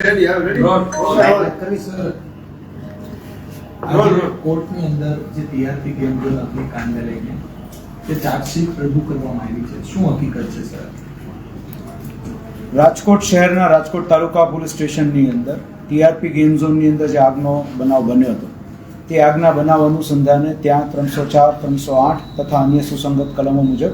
Ready હા ready roll. Roll. કરી sir roll, આજે રોલ. કોર્ટની અંદર જે ટીઆરપી ગેમ ઝોન અગ્નિકાંડને લઈને જે ચાર્જશીટ રજૂ કરવામાં આવી છે શું હકીકત છે સર રાજકોટ શહેરના રાજકોટ તાલુકા પોલીસ સ્ટેશનની અંદર ટીઆરપી ગેમ ઝોનની અંદર જે આગનો બનાવ બન્યો હતો તે આગના બનાવ અનુસંધાને ત્યાં ત્રણસો ચાર ત્રણસો આઠ તથા અન્ય સુસંગત કલમો મુજબ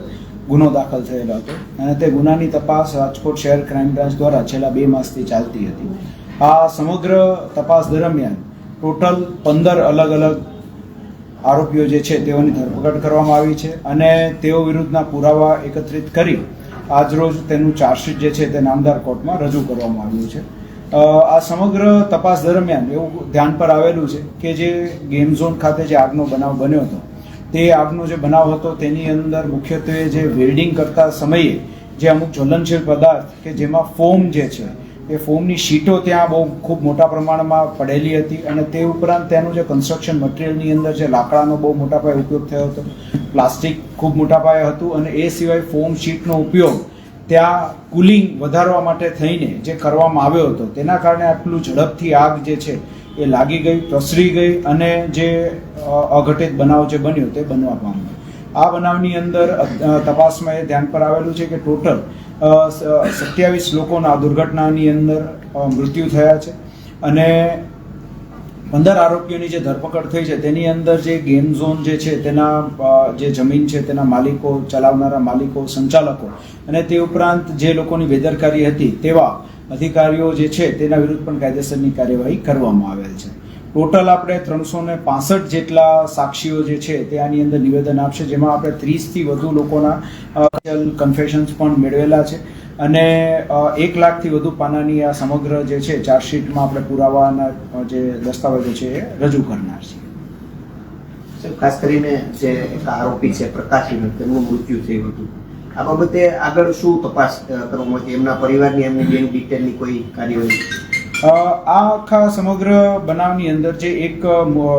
ગુનો દાખલ થયેલો હતો. અને તે ગુનાની તપાસ રાજકોટ શહેર ક્રાઇમ બ્રાન્ચ દ્વારા છેલ્લા બે માસથી ચાલતી હતી. આ સમગ્ર તપાસ દરમિયાન ટોટલ પંદર અલગ અલગ આરોપીઓ જે છે તેઓની ધરપકડ કરવામાં આવી છે અને તેઓ વિરુદ્ધના પુરાવા એકત્રિત કરી આજરોજ તેનું ચાર્જશીટ જે છે તે નામદાર કોર્ટમાં રજૂ કરવામાં આવ્યું છે. આ સમગ્ર તપાસ દરમિયાન એવું ધ્યાન પર આવેલું છે કે જે ગેમ ઝોન ખાતે જે આગનો બનાવ બન્યો હતો તે આગનો જે બનાવ હતો તેની અંદર મુખ્યત્વે જે વેલ્ડિંગ કરતા સમયે જે અમુક જ્વલનશીલ પદાર્થ કે જેમાં ફોમ જે છે, એ ફોમની શીટો ત્યાં બહુ ખૂબ મોટા પ્રમાણમાં પડેલી હતી અને તે ઉપરાંત તેનું જે કન્સ્ટ્રક્શન મટીરિયલની અંદર જે લાકડાનો બહુ મોટા પાયે ઉપયોગ થયો હતો, પ્લાસ્ટિક ખૂબ મોટા પાયે હતું અને એ સિવાય ફોમ શીટનો ઉપયોગ ત્યાં કુલિંગ વધારવા માટે થઈને જે કરવામાં આવ્યો હતો, તેના કારણે આટલું ઝડપથી આગ જે છે એ લાગી ગઈ, પ્રસરી ગઈ અને જે અઘટિત બનાવ જે બન્યો તે બનવા પામ્યો. આ બનાવની અંદર તપાસમાં એ ધ્યાન પર આવેલું છે કે ટોટલ સત્યાવીસ લોકોના દુર્ઘટનાની અંદર મૃત્યુ થયા છે અને પંદર આરોપીઓની જે ધરપકડ થઈ છે, તેની અંદર જે ગેમ ઝોન જે છે, તેના જે જમીન છે તેના માલિકો ચલાવનારા માલિકો સંચાલકો અને તે ઉપરાંત જે લોકોની બેદરકારી હતી તેવા અધિકારીઓ જે છે તેના વિરુદ્ધ પણ કાયદેસરની કાર્યવાહી કરવામાં આવેલ છે. ટોટલ આપણે ત્રણસો ને પાસઠ જેટલા સાક્ષીઓ જે છે તે આની અંદર નિવેદન આપશે જેમાં આપણે ત્રીસથી વધુ લોકોના કન્ફેશન્સ પણ મેળવેલા છે અને એક લાખથી વધુ પાનાની આ સમગ્ર જે છે ચાર્જશીટમાં આપણે પુરાવાના જે દસ્તાવેજો છે એ રજૂ કરનાર સાહેબ, ખાસ કરીને જે એક આરોપી છે પ્રકાશીનું તેમનું મૃત્યુ થયું હતું. આ બાબતે આગળ શું તપાસ કરવામાં આવી એમના પરિવારની એમની બેંક ડિટેલની કોઈ કાર્યવાહી? આ આખા સમગ્ર બનાવની અંદર જે એક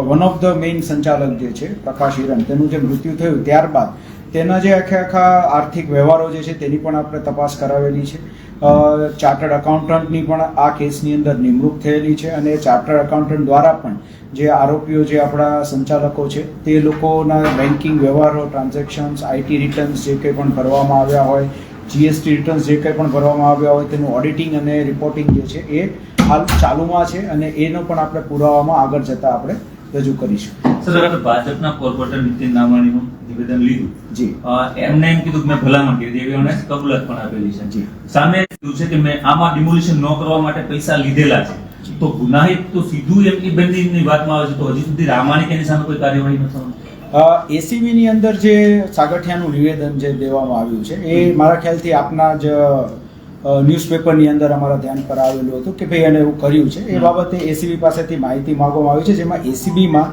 વન ઓફ ધ મેઇન સંચાલક જે છે પ્રકાશ હિરન તેનું જે મૃત્યુ થયું ત્યારબાદ, તેના જે આખે આખા આર્થિક વ્યવહારો જે છે, તેની પણ આપણે તપાસ કરાવેલી છે. ચાર્ટર્ડ અકાઉન્ટન્ટની પણ આ કેસની અંદર નિમણૂક થયેલી છે અને ચાર્ટર્ડ અકાઉન્ટન્ટ દ્વારા પણ જે આરોપીઓ, જે આપણા સંચાલકો છે, તે લોકોના બેન્કિંગ વ્યવહારો ટ્રાન્ઝેક્શન્સ આઈટી રિટર્ન્સ જે કંઈ પણ ભરવામાં આવ્યા હોય જીએસટી રિટર્ન્સ જે કંઈ પણ ભરવામાં આવ્યા હોય, તેનું ઓડિટિંગ અને રિપોર્ટિંગ જે છે એ હાલ ચાલુમાં છે અને એનો પણ આપણે પુરાવામાં આગળ જતાં આપણે રજૂ કરીશું. સર ભાજપના કોર્પોરેટર નીતિન નામાણીનું નિવેદન લીધું. જી. એમને એમ કીધું કે મેં ભલામણ કરી એવી એમને કબૂલત પણ આપેલી છે. જી. સામે કીધું છે કે મેં આમાં ડિમોલિશન ન કરવા માટે પૈસા લીધેલા છે. તો ગુનાહિત તો સીધું એમની બંદીની વાતમાં આવે છે. તો હજી સુધી રામાણી કે એની સામે કોઈ કાર્યવાહી ન થવાની? એસીબીની અંદર જે સાગઠિયાનું નિવેદન જે દેવામાં આવ્યું છે એ મારા ખ્યાલથી આપના જ ન્યૂઝપેપરની અંદર અમારા ધ્યાન પર આવેલું હતું કે ભાઈ એને એવું કર્યું છે. એ બાબતે એસીબી પાસેથી માહિતી માંગવામાં આવી છે જેમાં એસીબીમાં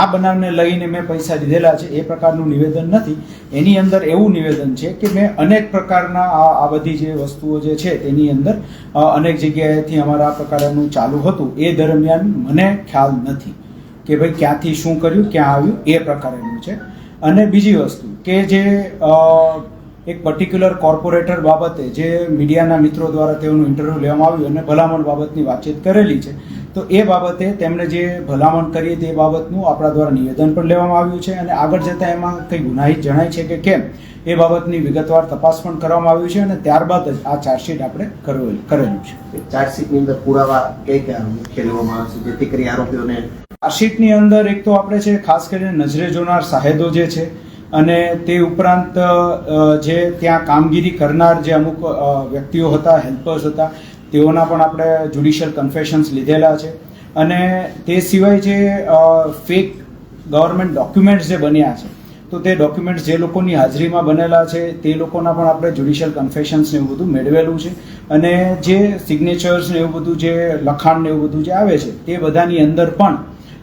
આ બનાવને લઈને મેં પૈસા લીધેલા છે એ પ્રકારનું નિવેદન નથી. એની અંદર એવું નિવેદન છે કે મેં અનેક પ્રકારના આ આ બધી જે વસ્તુઓ જે છે તેની અંદર અનેક જગ્યાએથી અમારા આ પ્રકારનું ચાલુ હતું. એ દરમિયાન મને ખ્યાલ નથી કે ભાઈ ક્યાંથી શું કર્યું ક્યાં આવ્યું એ પ્રકારેનું છે. અને બીજી વસ્તુ કે જે એક પર્ટિક્યુલર કોર્પોરેટર બાબતે જે મીડિયાના મિત્રો દ્વારા તેઓનું ઇન્ટરવ્યૂ લેવામાં આવ્યું અને ભલામણ બાબતની વાતચીત કરેલી છે તો એ બાબતે તેમણે જે ભલામણ કરી તે બાબતનું આપણા દ્વારા નિવેદન પણ લેવામાં આવ્યું છે અને આગળ જતાં એમાં કંઈ ગુનાહિત જણાય છે કે કેમ એ બાબતની વિગતવાર તપાસ પણ કરવામાં આવ્યું છે અને ત્યારબાદ જ આ ચાર્જશીટ આપણે કરેલું કરેલું છે. ચાર્જશીટની અંદર પુરાવા કઈ કયા મુખ્ય લેવામાં છે? જેથી કરી આરોપીઓને ચાર્જશીટની અંદર એક તો આપણે છે ખાસ કરીને નજરે જોનાર સાહેદો જે છે અને તે ઉપરાંત જે ત્યાં કામગીરી કરનાર જે અમુક વ્યક્તિઓ હતા, હેલ્પર્સ હતા, તેઓના પણ આપણે જ્યુડિશિયલ કન્ફેશન્સ લીધેલા છે. અને તે સિવાય જે ફેક ગવર્મેન્ટ ડોક્યુમેન્ટ્સ જે બન્યા છે, તો તે ડોક્યુમેન્ટ્સ જે લોકોની હાજરીમાં બનેલા છે, તે લોકોના પણ આપણે જ્યુડિશિયલ કન્ફેશન્સ ને એવું બધું મેળવેલું છે. અને જે સિગ્નેચર્સ ને એવું બધું જે લખાણ ને એવું બધું જે આવે છે, તે બધાની અંદર પણ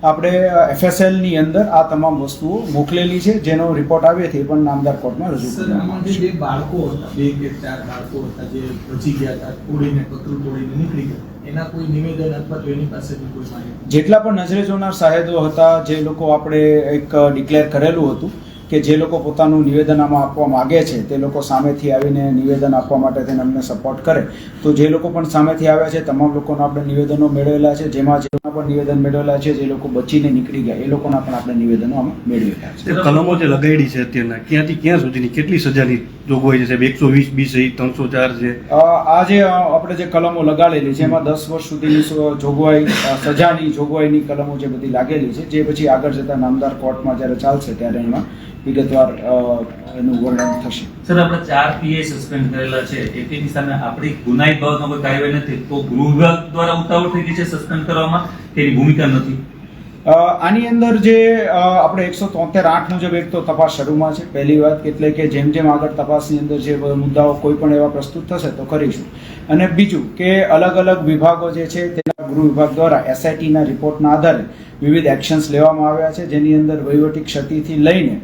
આપણે એફએસએલની અંદર આ તમામ વસ્તુઓ મોકલેલી છે. જેનો રિપોર્ટ આવે તે પણ નામદાર કોર્ટમાં રજૂ કરવામાં જે બાળકો હતા બે કે ચાર બાળકો હતા જે બચી ગયા હતા તોડીને પતરું તોડીને નીકળી ગયા એના કોઈ નિવેદન અથવા તો એની પાસેથી કોઈ માહિતી? જેટલા પણ નજરે જોનાર સાહેદો હતા જે લોકો આપણે એક ડિક્લેર કરેલું હતું કે જે લોકો પોતાનું નિવેદન આમાં આપવા માગે છે, તે લોકો સામેથી આવીને નિવેદન આપવા માટે થઈને અમને સપોર્ટ કરે. તો જે લોકો પણ સામેથી આવ્યા છે, તમામ લોકોના આપણે નિવેદનો મેળવેલા છે, જેમાં જે પણ નિવેદન મેળવેલા છે, જે લોકો બચીને નીકળી ગયા, એ લોકોના પણ આપણે નિવેદનો અમે મેળવેલા છે. કલમો જે લગાડી છે અત્યારના, ક્યાંથી ક્યાં સુધીની, કેટલી સજાની જોગવાઈ છે સાહેબ એકસો વીસ બી સહિત ત્રણસો ચાર છે. આ જે આપણે જે કલમો લગાડેલી છે એમાં દસ વર્ષ સુધીની જોગવાઈ સજાની જોગવાઈની કલમો જે બધી લાગેલી છે જે પછી આગળ જતા નામદાર કોર્ટમાં જ્યારે ચાલશે ત્યારે એમાં વિગતવાર એનું વર્ણન થશે. સર આપણે ચાર પીએ સસ્પેન્ડ કરેલા છે. એકેની સામે આપણી ગુનાહિત બાબતમાં કોઈ કાર્યવાહી નથી તો ગૃહ વિભાગ દ્વારા ઉતાવળ થઈ ગઈ છે સસ્પેન્ડ કરવામાં? તેની ભૂમિકા નથી. આની અંદર જે આપણે એકસો તોતેર આઠ મુજબ એક તો તપાસ શરૂમાં છે. પહેલી વાત એટલે કે જેમ જેમ આગળ તપાસની અંદર જે મુદ્દાઓ કોઈ પણ એવા પ્રસ્તુત થશે તો કરીશું. અને બીજું કે અલગ અલગ વિભાગો જે છે, તેના ગૃહ વિભાગ દ્વારા એસઆઈટીના રિપોર્ટના આધારે વિવિધ એક્શન્સ લેવામાં આવ્યા છે જેની અંદર વહીવટી ક્ષતિથી લઈને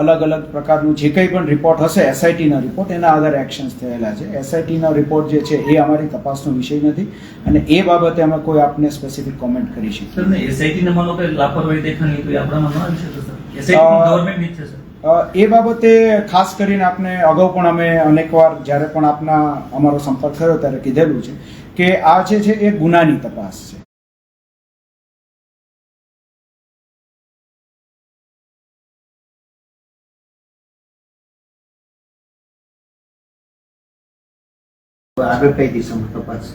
અલગ અલગ પ્રકારનું જે કંઈ પણ રિપોર્ટ હશે એસઆઈટીના રિપોર્ટ એના આધારે એક્શન્સ થયેલા છે. એસઆઈટીના રિપોર્ટ જે છે એ અમારી તપાસનો વિષય નથી અને એ બાબતે અમે કોઈ આપને સ્પેસિફિક કોમેન્ટ કરી શકીએ એસઆઈટીના માનો કે લાપરવાહી દેખાણી તો એ આપણામાં ન આવી શકે સર? એસઆઈટી અ, ગવર્મેન્ટ છે સર. એ બાબતે ખાસ કરીને આપને અગાઉ પણ અમે અનેકવાર જ્યારે પણ આપના અમારો સંપર્ક થયો ત્યારે કીધેલું છે કે આ જે છે એ ગુનાની તપાસ છે. આગળ કઈ દિશામાં તપાસ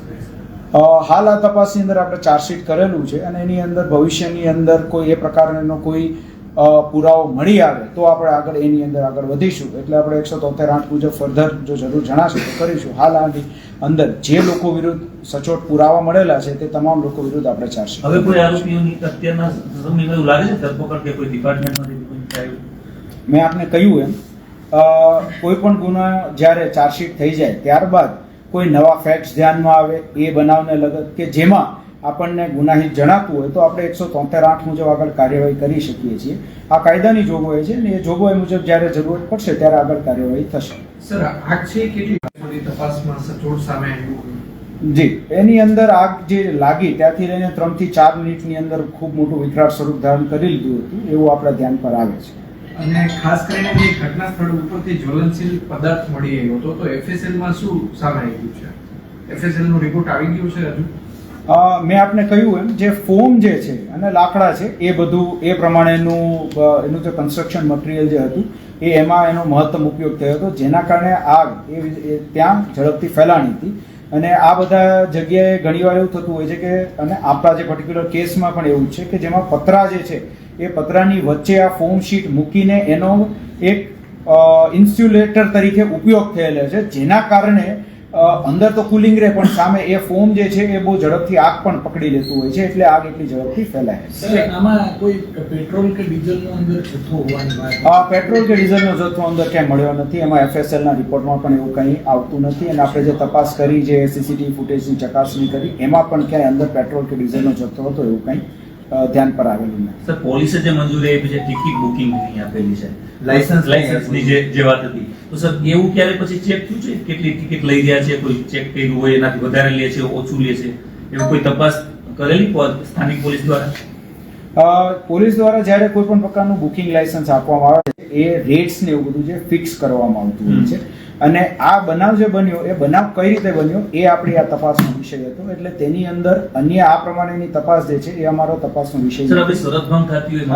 હાલ આ તપાસની અંદર આપણે ચાર્જશીટ કરેલું છે અને એની અંદર ભવિષ્યની અંદર કોઈ એ પ્રકારનો કોઈ પુરાવો મળી આવે તો આપણે આગળ એની અંદર આગળ વધીશું. એટલે આપણે એકસો તોતેર આઠ મુજબ ફર્ધર જો જરૂર જણાશે તો કરીશું. હાલ આની અંદર જે લોકો વિરુદ્ધ સચોટ પુરાવા મળેલા છે તે તમામ લોકો વિરુદ્ધ આપણે ચાર્જશીટ હવે કોઈ આરોપીઓની અત્યારના સમયમાં એવું લાગે છે ધરપકડ કે કોઈ ડિપાર્ટમેન્ટમાંથી મેં આપને કહ્યું એમ. કોઈ પણ ગુનો જ્યારે ચાર્જશીટ થઈ જાય ત્યારબાદ કોઈ નવા ફેક્ટ્સ ધ્યાનમાં આવે એ બનાવને લગત કે જેમાં આપણને ગુનાહિત જણાતું હોય તો આપણે એકસો તોતેર આઠ મુજબ આગળ કાર્યવાહી કરી શકીએ છીએ. આ કાયદાની જોગવાઈ છે ને એ જોગવાઈ મુજબ જ્યારે જરૂરત પડશે ત્યારે આગળ કાર્યવાહી થશે. સર છે કેટલી તપાસમાં સચોટ સામે આવ્યું જી એની અંદર આગ જે લાગી ત્યાંથી લઈને ત્રણથી ચાર મિનિટની અંદર ખૂબ મોટું વિકરાળ સ્વરૂપ ધારણ કરી લીધું હતું એવું આપણા ધ્યાન પર આવે છે. અને ખાસ કરીને જે ઘટના સ્થળ ઉપરથી જ્વલનશીલ પદાર્થ મળી આવ્યો હતો તો એફએસએલમાં શું સામે આવ્યું છે? એફએસએલનો રિપોર્ટ આવી ગયો છે હજુ? મેં આપને કહ્યું એમ, જે ફોમ જે છે અને લાકડા છે, એ બધું, એ પ્રમાણેનું એનું જે કન્સ્ટ્રક્શન મટીરિયલ જે હતું, એ એમાં એનો મહત્તમ ઉપયોગ થયો હતો. જેના કારણે આગ એ ત્યાં ઝડપથી ફેલાણી હતી. અને આ બધા જગ્યાએ ઘણીવાર એવું થતું હોય છે કે, અને આપણા જે પર્ટિક્યુલર કેસમાં પણ એવું છે કે, જેમાં પતરા જે છે, એ પતરાની વચ્ચે આ ફોમ શીટ મૂકીને એનો એક ઇન્સ્યુલેટર તરીકે ઉપયોગ થયેલો છે. જેના કારણે અંદર તો કુલિંગ રહે પણ સામે એ ફોમ જે છે એ બહુ ઝડપથી આગ પણ પકડી લેતું હોય છે એટલે આગ એટલી ઝડપથી ફેલાય. છે આમાં કોઈ પેટ્રોલ કે ડીઝલનો અંદર જથ્થો હોવાની વાત આ પેટ્રોલ કે ડીઝલનો જથ્થો અંદર ક્યાંય મળ્યો નથી એમાં એફએસએલના રિપોર્ટમાં પણ એવું કંઈ આવતું નથી અને આપણે જે તપાસ કરી જે સીસીટીવી ફૂટેજની ચકાસણી કરી એમાં પણ ક્યાંય અંદર પેટ્રોલ કે ડીઝલનો જથ્થો હતો એવું કંઈ ધ્યાન પર આવેલું નથી. સર પોલીસે જે મંજૂરી આપી છે ટિકિટ બુકિંગની આપેલી છે. લાયસન્સ લાયસન્સની જે જે વાત હતી. તો સર એવું ક્યારે પછી ચેક થયું છે? કેટલી ટિકિટ લઈ રહ્યા છે? કોઈ ચેક કર્યું હોય એનાથી વધારે લે છે ઓછું લે છે? એવું કોઈ તપાસ કરેલી પ- સ્થાનિક પોલીસ દ્વારા? પોલીસ દ્વારા જ્યારે કોઈ પણ પ્રકારનું બુકિંગ લાયસન્સ આપવામાં આવે છે એ રેટ્સ ને એવું બધું જે ફિક્સ કરવામાં આવતું હોય છે. અને આ બનાવ જે બન્યો એ બનાવ કઈ રીતે બન્યો એ આપણી આ તપાસનો વિષય હતો. એટલે તેની અંદર અન્ય આ પ્રમાણેની તપાસ જે છે એ અમારો તપાસનો વિષય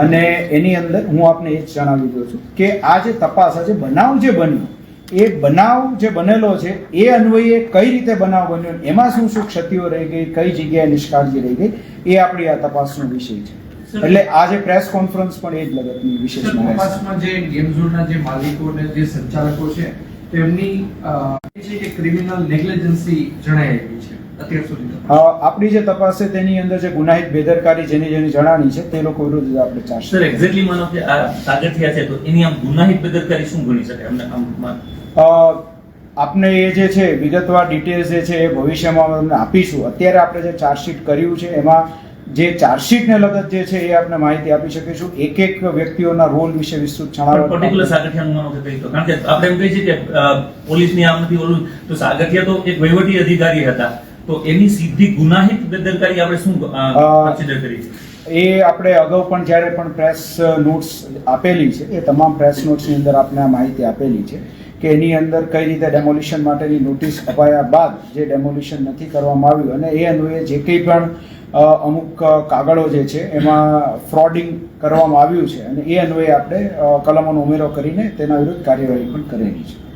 અને એની અંદર હું આપને એ જ જણાવી દઉં છું કે આ જે તપાસ આ જે બનાવ જે બન્યો એ બનાવ જે બનેલો છે એ અન્વયે કઈ રીતે બનાવ બન્યો એમાં શું શું ક્ષતિઓ રહી ગઈ કઈ જગ્યાએ નિષ્કાળજી રહી ગઈ એ આપણી આ તપાસનો વિષય છે. એટલે આ જે પ્રેસ કોન્ફરન્સ પણ એ જ લગતની વિશેષ. તપાસમાં જે ગેમ ઝોનના જે માલિકો ને જે સંચાલકો છે તેમની છે કે ક્રિમિનલ નેગ્લિજન્સી જણાઈ આવી છે અત્યાર સુધી આપણી જે તપાસ છે તેની અંદર જે ગુનાહિત બેદરકારી જેની જેની જણાણી છે તે લોકો વિરુદ્ધ આપણે ચાર્જ સર એક્ઝેક્ટલી માનો કે આ સાગઠિયા છે તો એની આમ ગુનાહિત બેદરકારી શું ગણી શકાય અમને આમ આપને એ જે છે વિગતવાર ડિટેલ્સ જે છે એ ભવિષ્યમાં અમે તમને આપીશું. અત્યારે આપણે જે ચાર્જશીટ કર્યું છે એમાં જે ચાર્જશીટને લગત જે છે એ આપણે માહિતી આપી શકીશું. એક એક વ્યક્તિઓના રોલ વિશે વિસ્તૃત જણાવો પર્ટિક્યુલર સાગઠિયાનું નામ કે કઈ તો. કારણ કે આપણે એમ કહીએ છીએ કે પોલીસની આમ નથી ઓલું. તો સાગઠિયા તો એક વહીવટી અધિકારી હતા. તો એની સીધી ગુનાહિત બેદરકારી આપણે શું કન્સિડર કરી એ આપણે અગાઉ પણ જ્યારે પણ પ્રેસ નોટ્સ આપેલી છે એ તમામ પ્રેસ નોટ્સની અંદર આપણે આ માહિતી આપેલી છે કે એની અંદર કઈ રીતે ડેમોલિશન માટેની નોટિસ અપાયા બાદ જે ડેમોલિશન નથી કરવામાં આવ્યું અને એ અન્વયે જે કંઈ પણ અમુક કાગળો જે છે, એમાં ફ્રોડિંગ કરવામાં આવ્યું છે. અને એ અન્વયે આપણે કલમોનો ઉમેરો કરીને તેના વિરુદ્ધ કાર્યવાહી પણ કરેલી છે.